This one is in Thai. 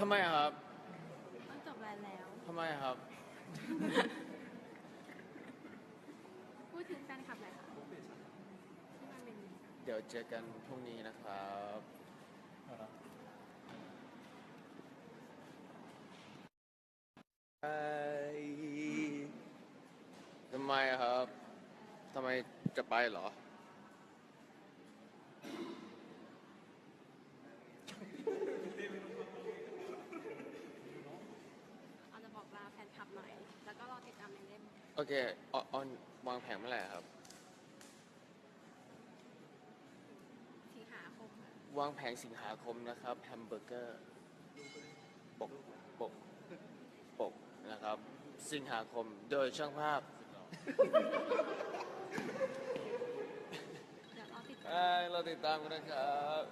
ทำไมอะครับต้องจบแล้วแล้ว ทำไมอะครับ พูดถึงแฟนคลับหน่อยค่ะที่มาเป็นเดี๋ยวเจอกันพรุ่งนี้นะครับไอ้ทำไมอะครับ ทำไมจะไปเหรอ เอาจะบอกลาแฟนคลับหน่อย แล้วก็รอติดตามในเล่ม โอเคออนออนวางแผนเมื่อไหร่ครับ สิงหาคมค่ะวางแผงสิงหาคมนะครับแฮมเบอร์เกอร์ปกปกปกนะครับ สิงหาคมโดยช่างภาพเดี๋ยวรอติดตาม เอ้ยเราติดตามกันนะครับ